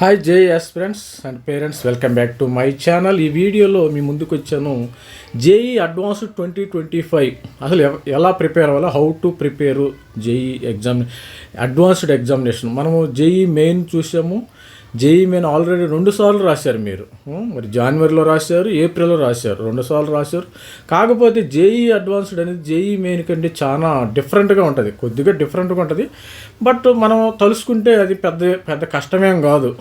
Hi J friends and parents welcome back to my channel ఈ వీడియోలో మీ ముందుకు వచ్చాను. JEE advanced twenty twenty five అసలు ఎవ- ఎలా ప్రిపేర్ అవ్వాలో how to prepare JEE exam advanced examination మనము జేఈ మెయిన్ చూసాము. జేఈ మెయిన్ ఆల్రెడీ రెండు సార్లు రాశారు మీరు. మరి జనవరిలో రాశారు ఏప్రిల్లో రాశారు. రెండు సార్లు రాశారు. కాకపోతే జేఈ అడ్వాన్స్డ్ అనేది జేఈ మెయిన్ కంటే చాలా డిఫరెంట్గా ఉంటుంది. కొద్దిగా డిఫరెంట్గా ఉంటుంది. బట్ మనం తలుసుకుంటే అది పెద్ద పెద్ద కష్టమేం కాదు.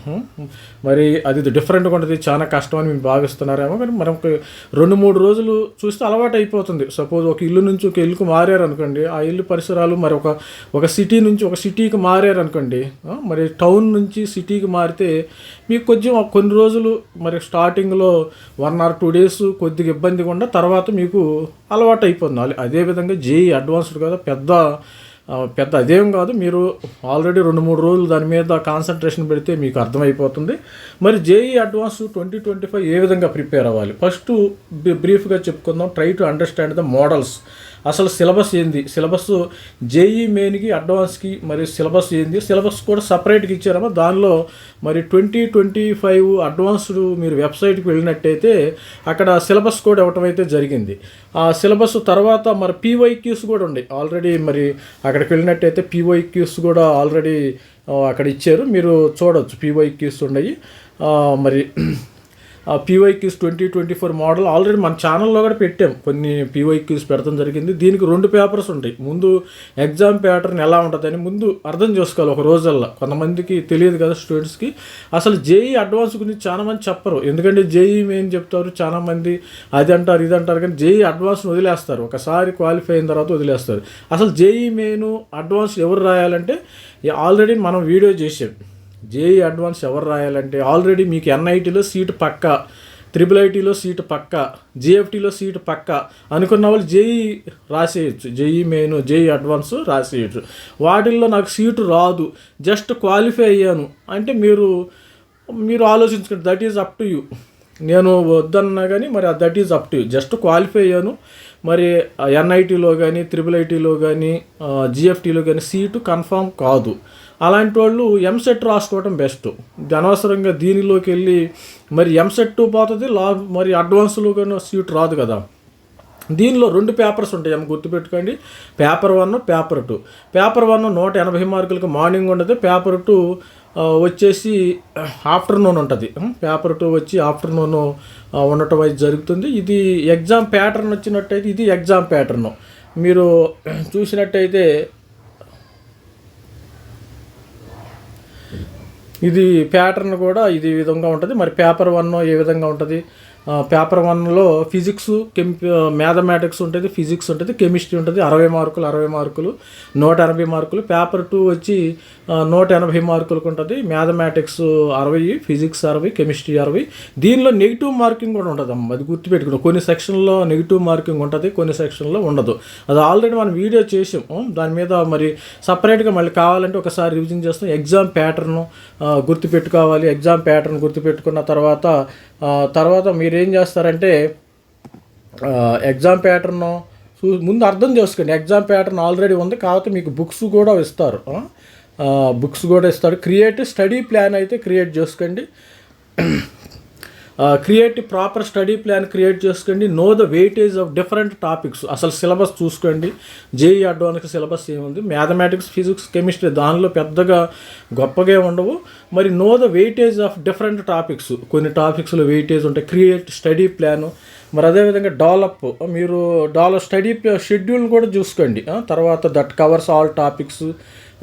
మరి అది డిఫరెంట్గా ఉంటుంది. చాలా కష్టం అని మేము భావిస్తున్నారేమో కానీ మనకు రెండు మూడు రోజులు చూస్తే అలవాటు అయిపోతుంది. సపోజ్ ఒక ఇల్లు నుంచి ఒక ఇల్లుకు మారారు అనుకోండి ఆ ఇల్లు పరిసరాలు మరి ఒక ఒక సిటీ నుంచి ఒక సిటీకి మారారు అనుకోండి మరి టౌన్ నుంచి సిటీకి మారి అయితే మీకు కొంచెం కొన్ని రోజులు మరి స్టార్టింగ్లో వన్ ఆర్ టూ డేస్ కొద్దిగా ఇబ్బందిగా ఉండ తర్వాత మీకు అలవాటు అయిపోతుంది. అదే- అదేవిధంగా జేఈ అడ్వాన్స్డ్ కదా పెద్ద పెద్ద అదేం కాదు. మీరు ఆల్రెడీ రెండు మూడు రోజులు దాని మీద కాన్సన్ట్రేషన్ పెడితే మీకు అర్థమైపోతుంది. మరి JEE advance twenty twenty five ఏ విధంగా ప్రిపేర్ అవ్వాలి? ఫస్ట్ బ్రీఫ్గా చెప్పుకుందాం. Try to understand the models అసలు సిలబస్ ఏంది? సిలబస్ జేఈ మెయిన్కి అడ్వాన్స్కి మరి సిలబస్ ఏంది? సిలబస్ కూడా సపరేట్గా ఇచ్చారమ్మా. దానిలో మరి ట్వంటీ ట్వంటీ ఫైవ్ అడ్వాన్స్డ్ మీరు వెబ్సైట్కి వెళ్ళినట్టయితే అక్కడ సిలబస్ కూడా ఇవ్వటం అయితే జరిగింది. ఆ సిలబస్ తర్వాత మరి పీవైక్యూస్ కూడా ఉన్నాయి ఆల్రెడీ మరి అక్కడికి వెళ్ళినట్టయితే పీవైక్యూస్ కూడా ఆల్రెడీ అక్కడ ఇచ్చారు. మీరు చూడవచ్చు పీవైక్యూస్ ఉన్నాయి. మరి PYQs twenty twenty four model already మన ఛానల్లో కూడా పెట్టాం. కొన్ని పీవైక్యూస్ పెడతాం జరిగింది. దీనికి రెండు పేపర్స్ ఉంటాయి. ముందు ఎగ్జామ్ ప్యాటర్న్ ఎలా ఉంటుందని ముందు అర్థం చేసుకోవాలి ఒక రోజల్లా. కొంతమందికి తెలియదు కదా స్టూడెంట్స్కి అసలు జేఈ అడ్వాన్స్ గురించి చాలా మంది చెప్పరు. ఎందుకంటే జేఈ మెయిన్ చెప్తారు? చాలా మంది అది అంటారు ఇది అంటారు కానీ జేఈ అడ్వాన్స్ వదిలేస్తారు. ఒకసారి క్వాలిఫై అయిన తర్వాత వదిలేస్తారు. అసలు జేఈ మెయిన్ అడ్వాన్స్ ఎవరు రాయాలంటే ఆల్రెడీ మనం వీడియో చేసాం. జేఈ అడ్వాన్స్ ఎవరు రాయాలంటే ఆల్రెడీ మీకు ఎన్ఐటీలో సీటు పక్క త్రిబుల్ ఐటీలో సీటు పక్క జిఎఫ్టీలో సీటు పక్క అనుకున్న వాళ్ళు జేఈ రాసేయచ్చు. జేఈ మెయిన్ జేఈ అడ్వాన్స్ రాసేయచ్చు. వాటిల్లో నాకు సీటు రాదు. జస్ట్ క్వాలిఫై అయ్యాను. అంటే మీరు మీరు ఆలోచించుకోండి. That is up to you. నేను వద్దన్నా కానీ మరి that is up to you. Just qualify అయ్యాను. మరి ఎన్ఐటీలో కానీ త్రిబుల్ ఐటీలో కానీ జిఎఫ్టీలో కానీ సీటు కన్ఫామ్ కాదు. అలాంటి వాళ్ళు ఎంసెట్ రాసుకోవడం బెస్ట్ అనవసరంగా దీనిలోకి వెళ్ళి మరి ఎంసెట్ పోతుంది లా మరి అడ్వాన్స్లో కానీ సీట్ రాదు కదా. దీనిలో రెండు పేపర్స్ ఉంటాయి ఏమో గుర్తుపెట్టుకోండి. Paper one paper two paper one నూట ఎనభై మార్కులకు మార్నింగ్ ఉండదు. పేపర్ టూ వచ్చేసి ఆఫ్టర్నూన్ ఉంటుంది. పేపర్ టూ వచ్చి ఆఫ్టర్నూన్ ఉండటం అయితే జరుగుతుంది. ఇది ఎగ్జామ్ ప్యాటర్న్ వచ్చినట్టయితే ఇది ఎగ్జామ్ ప్యాటర్న్ మీరు చూసినట్టయితే ఇది ప్యాటర్న్ కూడా ఇది ఈ విధంగా ఉంటుంది. మరి పేపర్ వన్ ఏ విధంగా ఉంటుంది? పేపర్ వన్లో ఫిజిక్స్ కెమి మ్యాథమెటిక్స్ ఉంటుంది ఫిజిక్స్ ఉంటుంది కెమిస్ట్రీ ఉంటుంది అరవై మార్కులు అరవై మార్కులు నూట ఎనభై మార్కులు. పేపర్ టూ వచ్చి నూట ఎనభై మార్కులకు ఉంటుంది మ్యాథమెటిక్స్ అరవై ఫిజిక్స్ అరవై కెమిస్ట్రీ అరవై. దీనిలో నెగిటివ్ మార్కింగ్ కూడా ఉంటుంది అమ్మ అది గుర్తుపెట్టుకున్నాం కొన్ని సెక్షన్లో నెగిటివ్ మార్కింగ్ ఉంటుంది కొన్ని సెక్షన్లో ఉండదు. అది ఆల్రెడీ మనం వీడియో చేసాము దాని మీద మరి సపరేట్గా మళ్ళీ కావాలంటే ఒకసారి రివిజన్ చేస్తాం. ఎగ్జామ్ ప్యాటర్న్ గుర్తుపెట్టుకోవాలి ఎగ్జామ్ ప్యాటర్న్ గుర్తుపెట్టుకున్న తర్వాత తర్వాత మీరేం చేస్తారంటే ఎగ్జామ్ ప్యాటర్న్ చూ ముందు అర్థం చేసుకోండి. ఎగ్జామ్ ప్యాటర్న్ ఆల్రెడీ ఉంది కాకపోతే మీకు బుక్స్ కూడా ఇస్తారు. బుక్స్ కూడా ఇస్తారు. క్రియేట్ స్టడీ ప్లాన్ అయితే క్రియేట్ చేసుకోండి. Create proper study plan create చేసుకోండి. Know the weightage of different topics అసలు సిలబస్ చూసుకోండి. జేఈ అడ్వాన్స్ సిలబస్ ఏముంది? మ్యాథమెటిక్స్ ఫిజిక్స్ కెమిస్ట్రీ దానిలో పెద్దగా గొప్పగా ఉండవు. మరి know the weightage of different topics కొన్ని టాపిక్స్లో వెయిటేజ్ ఉంటాయి క్రియేట్ స్టడీ ప్లాను మరి అదేవిధంగా డెవలప్ మీరు డెవలప్ స్టడీ షెడ్యూల్ కూడా చూసుకోండి. తర్వాత that covers all topics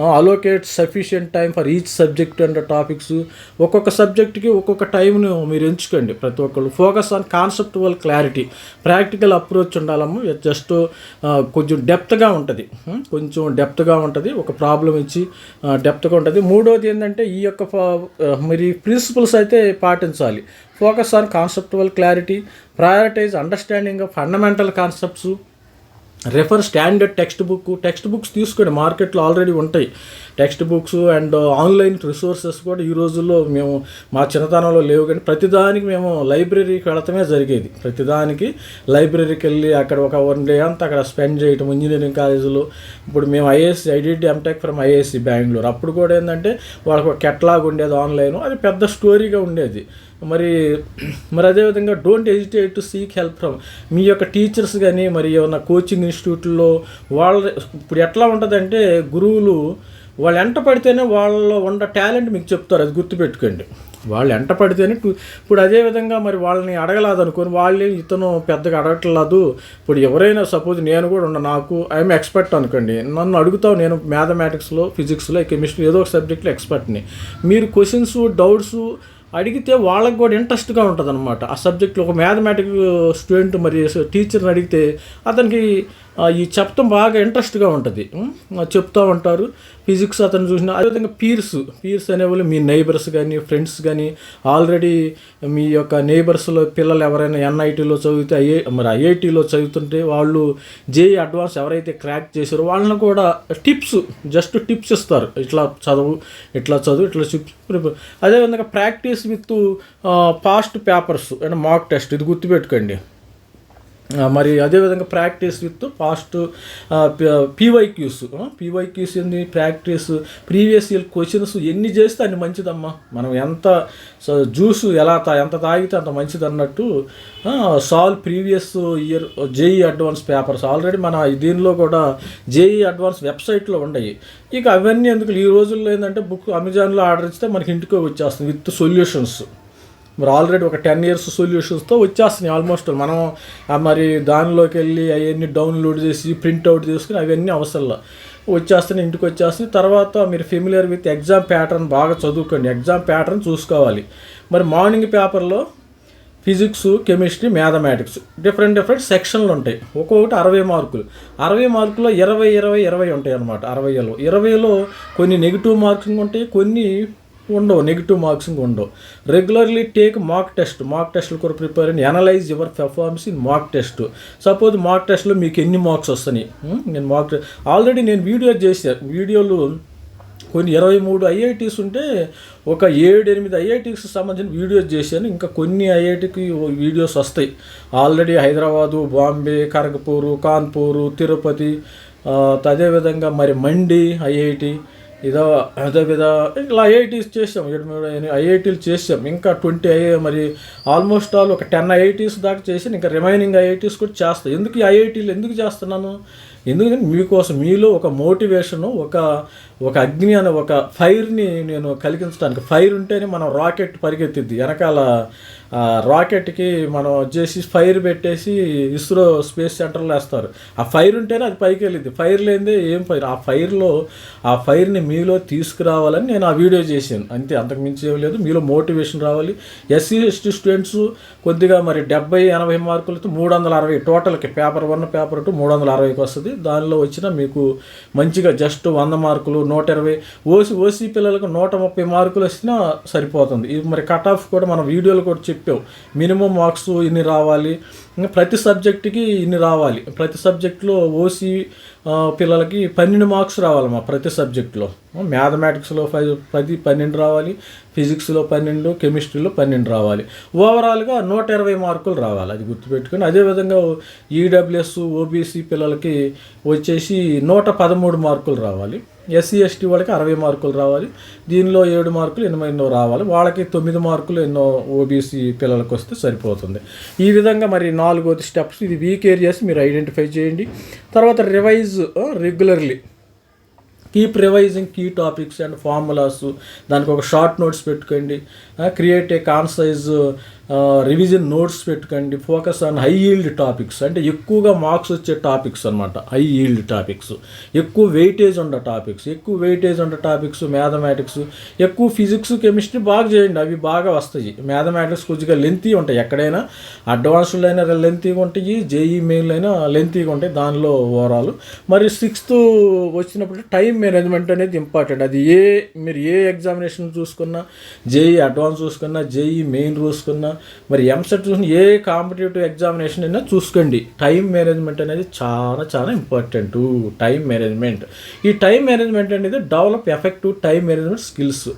allocate sufficient time for each subject and topics ఒక్కొక్క సబ్జెక్ట్కి ఒక్కొక్క టైంను మీరు ఎంచుకోండి ప్రతి ఒక్కళ్ళు. Focus on conceptual clarity practical approach ఉండాలమ్మ. Just కొంచెం డెప్త్గా ఉంటుంది. Hmm? కొంచెం డెప్త్గా ఉంటుంది. ఒక ప్రాబ్లం ఇచ్చి డెప్త్గా ఉంటుంది. మూడోది ఏంటంటే ఈ యొక్క మరి ప్రిన్సిపల్స్ అయితే పాటించాలి. Focus on conceptual clarity prioritise understanding of fundamental concepts refer standard textbook textbooks తీసుకోండి. మార్కెట్లో ఆల్రెడీ ఉంటాయి. Text books and online resources కూడా ఈ రోజుల్లో మేము మా చిన్నతనంలో లేవు కానీ ప్రతిదానికి మేము లైబ్రరీకి వెళ్ళటమే జరిగేది. ప్రతిదానికి లైబ్రరీకి వెళ్ళి అక్కడ ఒక వన్ డే అంతా అక్కడ స్పెండ్ చేయటం ఇంజనీరింగ్ కాలేజీలో. ఇప్పుడు మేము ఐఏఎస్సి ఐడిటి ఎంటెక్ ఫ్రమ్ ఐఏఎస్సి బెంగళూరు. అప్పుడు కూడా ఏంటంటే వాళ్ళకి ఒక కెట్లాగ్ ఉండేది ఆన్లైన్. అది పెద్ద స్టోరీగా ఉండేది. మరి మరి అదేవిధంగా don't hesitate to seek help from మీ యొక్క టీచర్స్ కానీ మరి ఏమన్నా కోచింగ్ ఇన్స్టిట్యూట్లో వాళ్ళ ఇప్పుడు ఎట్లా ఉంటుందంటే గురువులు వాళ్ళు ఎంట పడితేనే వాళ్ళలో ఉన్న టాలెంట్ మీకు చెప్తారు అది గుర్తుపెట్టుకోండి. వాళ్ళు ఎంట పడితేనే ఇప్పుడు అదేవిధంగా మరి వాళ్ళని అడగలేదు అనుకోని వాళ్ళే ఇతను పెద్దగా అడగట్లేదు. ఇప్పుడు ఎవరైనా సపోజ్ నేను కూడా ఉన్న నాకు ఐఎమ్ ఎక్స్పర్ట్ అనుకోండి. నన్ను అడుగుతావు నేను మ్యాథమెటిక్స్లో ఫిజిక్స్లో కెమిస్ట్రీ ఏదో ఒక సబ్జెక్ట్లో ఎక్స్పర్ట్ని. మీరు క్వశ్చన్స్ డౌట్స్ అడిగితే వాళ్ళకి కూడా ఇంట్రెస్ట్గా ఉంటుంది అనమాట ఆ సబ్జెక్ట్లో ఒక మ్యాథమెటిక్ స్టూడెంట్ మరి టీచర్ని అడిగితే అతనికి ఈ చెప్తాం బాగా ఇంట్రెస్ట్గా ఉంటుంది. చెప్తూ చెప్తా ఉంటారు. ఫిజిక్స్ అతను చూసిన అదేవిధంగా పీర్స్ పీర్స్ అనేవాళ్ళు మీ నైబర్స్ కానీ ఫ్రెండ్స్ కానీ ఆల్రెడీ మీ యొక్క నైబర్స్లో పిల్లలు ఎవరైనా ఎన్ఐటీలో చదివితే ఐఏ మరి ఐఐటీలో చదువుతుంటే వాళ్ళు జేఈ అడ్వాన్స్ ఎవరైతే క్రాక్ చేశారో వాళ్ళని కూడా టిప్స్ జస్ట్ టిప్స్ ఇస్తారు. ఇట్లా చదువు ఇట్లా చదువు ఇట్లా టిప్స్ అదేవిధంగా practice with past papers and mock test ఇది గుర్తుపెట్టుకోండి. మరి అదేవిధంగా practice with past PYQs PYQs ఏంది ప్రాక్టీస్ ప్రీవియస్ ఇయర్ క్వశ్చన్స్ ఎన్ని చేస్తే అన్ని మంచిదమ్మా. మనం ఎంత జ్యూస్ ఎలా తా ఎంత తాగితే అంత మంచిది అన్నట్టు solve previous year JEE advance papers already మన దీనిలో కూడా జేఈ అడ్వాన్స్ వెబ్సైట్లో ఉన్నాయి ఇక అవన్నీ ఎందుకు? ఈ రోజుల్లో ఏంటంటే బుక్ అమెజాన్లో ఆర్డర్ ఇస్తే మనకి ఇంటికి వచ్చేస్తుంది విత్ సొల్యూషన్స్ మరి ఆల్రెడీ ఒక టెన్ ఇయర్స్ సొల్యూషన్స్తో వచ్చేస్తున్నాయి ఆల్మోస్ట్ మనం మరి దానిలోకి వెళ్ళి అవన్నీ డౌన్లోడ్ చేసి ప్రింట్అవుట్ చేసుకుని అవన్నీ అవసరంలో వచ్చేస్తున్నాయి ఇంటికి వచ్చేస్తున్నాయి. తర్వాత మీరు ఫెమిలియర్ విత్ ఎగ్జామ్ ప్యాటర్న్ బాగా చదువుకోండి. ఎగ్జామ్ ప్యాటర్న్ చూసుకోవాలి. మరి మార్నింగ్ పేపర్లో physics chemistry mathematics different different సెక్షన్లు ఉంటాయి. ఒక్కొక్కటి అరవై మార్కులు. అరవై మార్కులో ఇరవై ఇరవై ఇరవై ఉంటాయి అన్నమాట అరవైలో. ఇరవైలో కొన్ని నెగిటివ్ మార్కింగ్ ఉంటాయి కొన్ని ఉండవు నెగిటివ్ మార్క్సింగ్ ఉండవు. Regularly take mock test mock టెస్ట్లు కూడా prepare and analyse your performance in mock test suppose mock టెస్ట్లో మీకు ఎన్ని మార్క్స్ వస్తాయి hmm? నేను మాక్ ఆల్రెడీ నేను వీడియో చేశాను వీడియోలు కొన్ని ఇరవై మూడు ఐఐటీస్ ఉంటే ఒక ఏడు ఎనిమిది ఐఐటీకి సంబంధించిన వీడియోస్ చేశాను. ఇంకా కొన్ని ఐఐటికి వీడియోస్ వస్తాయి. ఆల్రెడీ హైదరాబాదు బాంబే ఖరగ్పూరు కాన్పూరు తిరుపతి అదేవిధంగా మరి మండి ఐఐటి ఇదో అదే విధ ఇట్లా ఐఐటీస్ చేసాం ఏడు ఐఐటీలు చేసాం ఇంకా ట్వంటీ ఐ మరి ఆల్మోస్ట్ ఆల్ ఒక టెన్ ఐఐటీస్ దాకా చేసి ఇంకా రిమైనింగ్ ఐఐటీస్ కూడా చేస్తాను ఎందుకు ఐఐటీలు ఎందుకు చేస్తున్నాను? ఎందుకంటే మీకోసం మీలో ఒక మోటివేషను ఒక ఒక అగ్ని అనే ఒక ఫైర్ని నేను కలిగించడానికి ఫైర్ ఉంటేనే మనం రాకెట్ పరిగెత్తిద్ది. వెనకాల రాకెట్కి మనం వచ్చేసి ఫైర్ పెట్టేసి ఇస్రో స్పేస్ సెంటర్లో వేస్తారు. ఆ ఫైర్ ఉంటేనే అది పైకి వెళ్ళింది ఫైర్ లేనిదే ఏం ఫైర్? ఆ ఫైర్లో ఆ ఫైర్ని మీలో తీసుకురావాలని నేను ఆ వీడియో చేశాను. అంతే అంతకుమించి ఏం లేదు. మీలో మోటివేషన్ రావాలి. ఎస్సీ ఎస్టీ స్టూడెంట్స్ కొద్దిగా మరి డెబ్బై ఎనభై మార్కులతో మూడు వందల అరవై టోటల్కి పేపర్ వన్ పేపర్ టూ మూడు వందల అరవైకి వస్తుంది. దానిలో వచ్చిన మీకు మంచిగా జస్ట్ వంద మార్కులు నూట ఇరవై. ఓసీ ఓసీ పిల్లలకు నూట ముప్పై మార్కులు వచ్చినా సరిపోతుంది. ఇది మరి కట్ ఆఫ్ కూడా మనం వీడియోలు కూడా చెప్పావు. మినిమం మార్క్స్ ఇన్ని రావాలి. ఇంకా ప్రతి సబ్జెక్టుకి ఇన్ని రావాలి. ప్రతి సబ్జెక్టులో ఓసీ పిల్లలకి పన్నెండు మార్క్స్ రావాలమ్మా ప్రతి సబ్జెక్టులో. మ్యాథమెటిక్స్లో ఫైవ్ పది పన్నెండు రావాలి. ఫిజిక్స్లో పన్నెండు కెమిస్ట్రీలో పన్నెండు రావాలి. ఓవరాల్గా నూట ఇరవై మార్కులు రావాలి. అది గుర్తుపెట్టుకొని. అదేవిధంగా ఈడబ్ల్యూఎస్ ఓబీసీ పిల్లలకి వచ్చేసి నూట పదమూడు మార్కులు రావాలి. ఎస్సీ ఎస్టీ వాళ్ళకి అరవై మార్కులు రావాలి. దీనిలో ఏడు మార్కులు ఎనభై ఎన్నో రావాలి. వాళ్ళకి తొమ్మిది మార్కులు ఎన్నో ఓబీసీ పిల్లలకు వస్తే సరిపోతుంది. ఈ విధంగా మరి నాలుగోది స్టెప్స్ ఇది వీక్ ఏరియాస్ మీరు ఐడెంటిఫై చేయండి. తర్వాత revise regularly keep revising key topics and formulas దానికి ఒక షార్ట్ నోట్స్ పెట్టుకోండి. Create a concise revision notes పెట్టుకోండి. Focus on high yield topics అంటే ఎక్కువగా మార్క్స్ వచ్చే టాపిక్స్ అనమాట హై ఈల్డ్ టాపిక్స్ ఎక్కువ వెయిటేజ్ ఉన్న టాపిక్స్ ఎక్కువ వెయిటేజ్ ఉన్న టాపిక్స్ మ్యాథమెటిక్స్ ఎక్కువ ఫిజిక్స్ కెమిస్ట్రీ బాగా చేయండి. అవి బాగా వస్తాయి. మ్యాథమెటిక్స్ కొద్దిగా లెంతీ ఉంటాయి. ఎక్కడైనా అడ్వాన్స్డ్ అయినా లెంతీగా ఉంటాయి. జేఈ మెయిల్ అయినా లెంతీగా ఉంటాయి. దానిలో ఓవరాల్ మరి సిక్స్త్ వచ్చినప్పుడు టైం మేనేజ్మెంట్ అనేది ఇంపార్టెంట్ అది ఏ మీరు ఏ ఎగ్జామినేషన్ చూసుకున్నా జేఈ అడ్వాన్స్ చూసుకున్నా జేఈ మెయిన్ చూసుకున్నా మరి ఎంసెట్ చూసుకున్న ఏ కాంపిటేటివ్ ఎగ్జామినేషన్ అయినా చూసుకోండి. టైం మేనేజ్మెంట్ అనేది చాలా చాలా ఇంపార్టెంట్ టైం మేనేజ్మెంట్ ఈ టైం మేనేజ్మెంట్ అనేది develop effective time management skills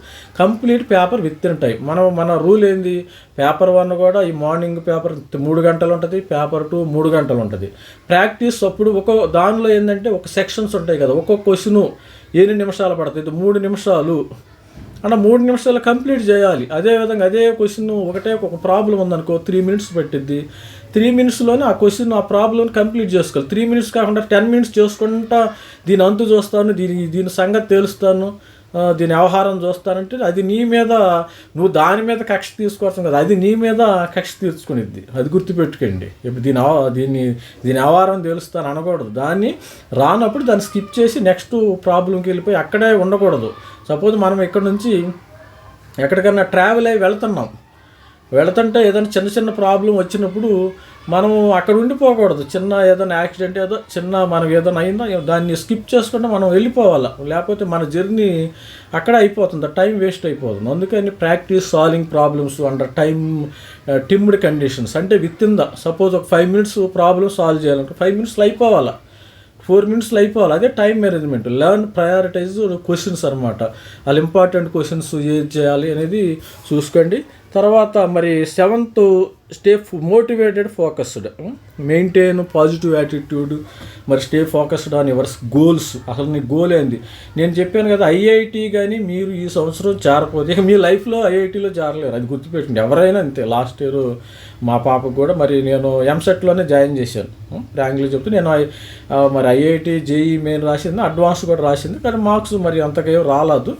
complete paper with in time మనం మన రూల్ ఏంది? పేపర్ వన్ కూడా ఈ మార్నింగ్ పేపర్ మూడు గంటలు ఉంటుంది పేపర్ టూ మూడు గంటలు ఉంటుంది. ప్రాక్టీస్ అప్పుడు ఒక దానిలో ఏంటంటే ఒక సెక్షన్స్ ఉంటాయి కదా ఒక్కొక్క క్వశ్చన్ ఎన్ని నిమిషాలు పడుతుంది మూడు నిమిషాలు. అంటే మూడు నిమిషాలు కంప్లీట్ చేయాలి. అదేవిధంగా అదే క్వశ్చన్ ఒకటే ఒక ప్రాబ్లం ఉందనుకో త్రీ మినిట్స్ పెట్టిద్ది. త్రీ మినిట్స్లోనే ఆ క్వశ్చన్ ఆ ప్రాబ్లం కంప్లీట్ చేసుకోవాలి. త్రీ మినిట్స్ కాకుండా టెన్ మినిట్స్ చేసుకుంటా దీని అంతు చూస్తాను దీని దీని సంగతి తెలుస్తాను దీని వ్యవహారం చూస్తానంటే అది నీ మీద నువ్వు దాని మీద కక్ష తీసుకోవచ్చు కదా అది నీ మీద కక్ష తీర్చుకునిద్ది. అది గుర్తుపెట్టుకోండి. ఇప్పుడు దీని దీన్ని దీని వ్యవహారం తెలుస్తాను అనకూడదు. దాన్ని రానప్పుడు దాన్ని స్కిప్ చేసి నెక్స్ట్ ప్రాబ్లంకి వెళ్ళిపోయి అక్కడే ఉండకూడదు. సపోజ్ మనం ఇక్కడ నుంచి ఎక్కడికన్నా ట్రావెల్ అయ్యి వెళ్తున్నాం. వెళుతుంటే ఏదైనా చిన్న చిన్న ప్రాబ్లం వచ్చినప్పుడు మనం అక్కడ ఉండిపోకూడదు. చిన్న ఏదైనా యాక్సిడెంట్ ఏదో చిన్న మనం ఏదైనా అయిందో దాన్ని స్కిప్ చేసుకుంటే మనం వెళ్ళిపోవాలి. లేకపోతే మన జర్నీ అక్కడ అయిపోతుంది. టైం వేస్ట్ అయిపోతుంది. అందుకని practice solving problems under time timed conditions అంటే విత్ ఇన్ ద సపోజ్ ఒక ఫైవ్ మినిట్స్ ప్రాబ్లమ్ సాల్వ్ చేయాలంటే ఫైవ్ మినిట్స్లో అయిపోవాలి. ఫోర్ మినిట్స్లో అయిపోవాలి. అదే time management. Learn prioritise questions అనమాట వాళ్ళు ఇంపార్టెంట్ క్వశ్చన్స్ ఏం చేయాలి అనేది చూసుకోండి. తర్వాత మరి seventh stay motivated focused. Maintain positive attitude మరి stay focused on yours goals. అసలు నీ గోల్ ఏంది? నేను చెప్పాను కదా ఐఐటి కానీ మీరు ఈ సంవత్సరం చేరకపోతే మీ లైఫ్లో ఐఐటిలో చేరలేరు అది గుర్తుపెట్టండి ఎవరైనా అంతే. లాస్ట్ ఇయర్ మా పాపకు కూడా మరి నేను ఎంసెట్లోనే జాయిన్ చేశాను. ర్యాంకులు చెప్తే నేను మరి ఐఐటి జేఈ మెయిన్ రాసింది అడ్వాన్స్ కూడా రాసింది. కానీ మార్క్స్ మరి అంతకేం రాలేదు.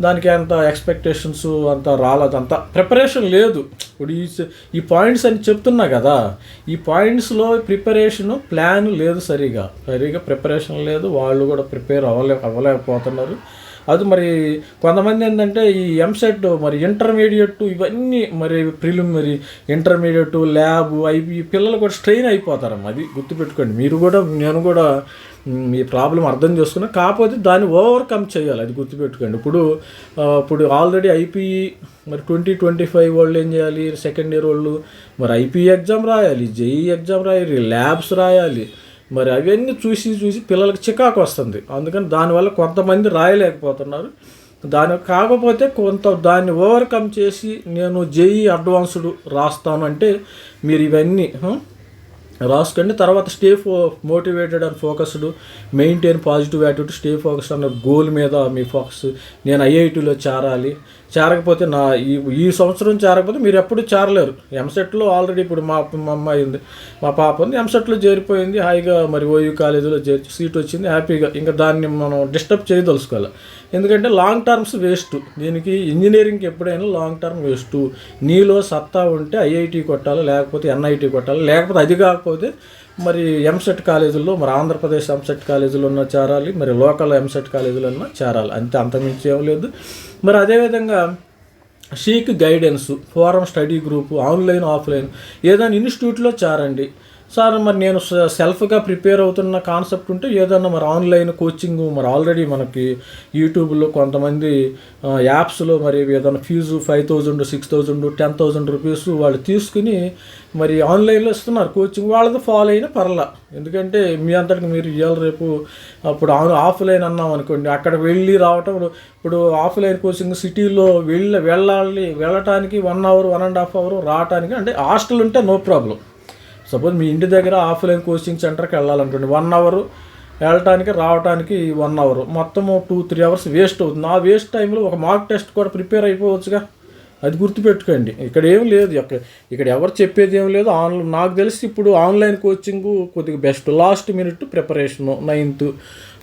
దానికి అంత ఎక్స్పెక్టేషన్స్ అంత రాలేదు అంత ప్రిపరేషన్ లేదు. ఇప్పుడు ఈ ఈ పాయింట్స్ అని చెప్తున్నా కదా ఈ పాయింట్స్లో ప్రిపరేషన్ ప్లాన్ లేదు సరిగా. సరిగా ప్రిపరేషన్ లేదు వాళ్ళు కూడా ప్రిపేర్ అవ్వలే అవ్వలేకపోతున్నారు. అది మరి కొంతమంది ఏంటంటే ఈ ఎంసెట్ మరి ఇంటర్మీడియట్ ఇవన్నీ మరి ప్రిలిమినరీ ఇంటర్మీడియట్ ల్యాబ్ అవి పిల్లలు కూడా స్ట్రెయిన్ అయిపోతారమ్మ. అది గుర్తుపెట్టుకోండి. మీరు కూడా నేను కూడా మీ ప్రాబ్లం అర్థం చేసుకున్నా. కాకపోతే దాన్ని ఓవర్కమ్ చేయాలి. అది గుర్తుపెట్టుకోండి. ఇప్పుడు ఇప్పుడు ఆల్రెడీ ఐపీఈ మరి ట్వంటీ ట్వంటీ ఫైవ్ వాళ్ళు ఏం చేయాలి? సెకండ్ ఇయర్ వాళ్ళు మరి ఐపీఈ ఎగ్జామ్ రాయాలి జేఈ ఎగ్జామ్ రాయాలి ల్యాబ్స్ రాయాలి. మరి అవన్నీ చూసి చూసి పిల్లలకి చికాకు వస్తుంది. అందుకని దానివల్ల కొంతమంది రాయలేకపోతున్నారు. దాని కాకపోతే కొంత దాన్ని ఓవర్కమ్ చేసి నేను జేఈ అడ్వాన్స్డ్ రాస్తాను అంటే మీరు ఇవన్నీ రాసుకోండి తర్వాత స్టే ఫో motivated and focused maintain positive attitude stay focused అన్న గోల్ మీద మీ ఫోకస్ నేను ఐఐటీలో చేరాలి. చేరకపోతే నా ఈ ఈ సంవత్సరం చేరకపోతే మీరు ఎప్పుడు చేరలేరు. ఎంసెట్లో ఆల్రెడీ ఇప్పుడు మా మా అమ్మాయి ఉంది. మా పాప ఉంది. ఎంసెట్లో చేరిపోయింది. హాయిగా మరి ఓయూ కాలేజీలో చేర్చి సీట్ వచ్చింది. హ్యాపీగా. ఇంకా దాన్ని మనం డిస్టర్బ్ చేయదలుచుకోవాలి. ఎందుకంటే లాంగ్ టర్మ్స్ వేస్ట్ దీనికి ఇంజనీరింగ్కి ఎప్పుడైనా లాంగ్ టర్మ్ వేస్ట్ నీలో సత్తా ఉంటే ఐఐటి కొట్టాలి? లేకపోతే ఎన్ఐటి కొట్టాలి? లేకపోతే అది కాకపోతే మరి ఎంసెట్ కాలేజీల్లో మరి ఆంధ్రప్రదేశ్ ఎంసెట్ కాలేజీలో ఉన్న చేరాలి మరి లోకల్ ఎంసెట్ కాలేజీలో ఉన్న చేరాలి. అంతే అంతమించి ఏం లేదు. మరి అదేవిధంగా seek guidance forum study group online offline ఏదైనా ఇన్స్టిట్యూట్లో చేరండి. సార్ మరి నేను సెల్ఫ్గా ప్రిపేర్ అవుతున్న కాన్సెప్ట్ ఉంటే ఏదన్నా మరి ఆన్లైన్ కోచింగ్ మరి ఆల్రెడీ మనకి యూట్యూబ్లో కొంతమంది యాప్స్లో మరి ఏదైనా fee five thousand six thousand ten thousand rupees వాళ్ళు తీసుకుని మరి ఆన్లైన్లో ఇస్తున్నారు. కోచింగ్ వాళ్ళది ఫాలో అయినా పర్లా. ఎందుకంటే మీ అంతటికి మీరు ఇవాళ రేపు అప్పుడు ఆన్ ఆఫ్లైన్ అన్నాం అనుకోండి అక్కడ వెళ్ళి రావటం ఇప్పుడు ఆఫ్లైన్ కోచింగ్ సిటీలో వెళ్ళి వెళ్ళాలి వెళ్ళటానికి one hour one and half hour రావటానికి అంటే హాస్టల్ ఉంటే నో ప్రాబ్లం సపోజ్ మీ ఇంటి దగ్గర ఆఫ్లైన్ కోచింగ్ సెంటర్కి వెళ్ళాలనుకోండి వన్ అవర్ వెళ్ళటానికి రావటానికి వన్ అవర్. మొత్తం టూ త్రీ అవర్స్ వేస్ట్ అవుతుంది. ఆ వేస్ట్ టైంలో ఒక మార్క్ టెస్ట్ కూడా ప్రిపేర్ అయిపోవచ్చుగా. అది గుర్తుపెట్టుకోండి. ఇక్కడ ఏం లేదు. ఇక్కడ ఇక్కడ ఎవరు చెప్పేది ఏం లేదు. ఆన్లైన్ నాకు తెలిసి ఇప్పుడు ఆన్లైన్ కోచింగ్ కొద్దిగా best. Last minute preparation ninth.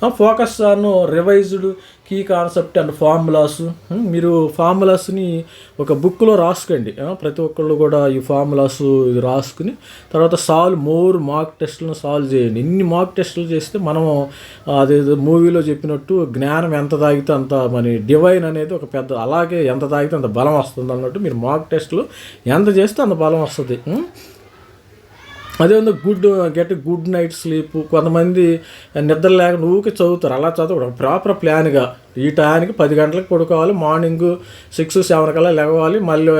Focus on revised key concept and formulas మీరు ఫార్ములాస్ని ఒక బుక్లో రాసుకోండి. ప్రతి ఒక్కళ్ళు కూడా ఈ ఫార్ములాస్ ఇది రాసుకుని తర్వాత సాల్వ్ మోర్ మార్క్ టెస్ట్లను సాల్వ్ చేయండి. ఇన్ని మార్క్ టెస్టులు చేస్తే మనం అదేదో మూవీలో చెప్పినట్టు జ్ఞానం ఎంత తాగితే అంత మన డివైన్ అనేది ఒక పెద్ద అలాగే ఎంత తాగితే అంత బలం వస్తుంది అన్నట్టు మీరు మార్క్ టెస్ట్లు ఎంత చేస్తే అంత బలం వస్తుంది. Hmm? అదే ఉంది good get good night sleep కొంతమంది నిద్ర లేక ఊరికి చదువుతారు. అలా చదవడం ప్రాపర్ ప్లాన్గా ఈ టయానికి పది గంటలకు పడుకోవాలి. మార్నింగ్ సిక్స్ సెవెన్ కల్లా లేవాలి. మళ్ళీ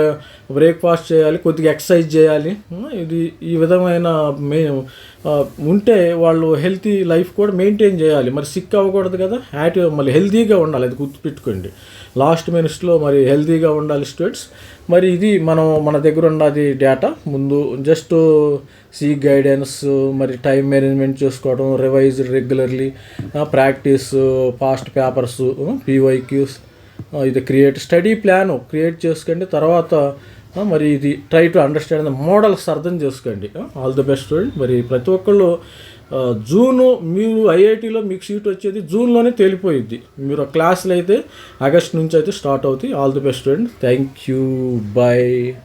బ్రేక్ఫాస్ట్ చేయాలి. కొద్దిగా ఎక్సర్సైజ్ చేయాలి. ఇది ఈ విధమైన మే ఉంటే వాళ్ళు హెల్తీ లైఫ్ కూడా మెయింటైన్ చేయాలి. మరి సిక్ అవ్వకూడదు కదా. యాక్టివ్ మళ్ళీ హెల్తీగా ఉండాలి. అది గుర్తుపెట్టుకోండి. లాస్ట్ మినిట్స్లో మరి హెల్తీగా ఉండాలి స్టూడెంట్స్. మరి ఇది మనం మన దగ్గర ఉన్నది డేటా ముందు జస్ట్ సీ గైడెన్స్ మరి టైం మేనేజ్మెంట్ చేసుకోవడం revise regularly practice past papers PYQs ఇది క్రియేట్ స్టడీ ప్లాన్ క్రియేట్ చేసుకోండి తర్వాత మరి ఇది try to understand the models అర్థం చేసుకోండి. ఆల్ ది బెస్ట్ స్టూడెంట్ మరి ప్రతి ఒక్కళ్ళు జూను మీరు ఐఐటిలో మీకు సీట్ వచ్చేది జూన్లోనే తేలిపోయిద్ది. మీరు క్లాసులు అయితే ఆగస్ట్ నుంచి అయితే స్టార్ట్ అవుతాయి. All the best student thank you. Bye.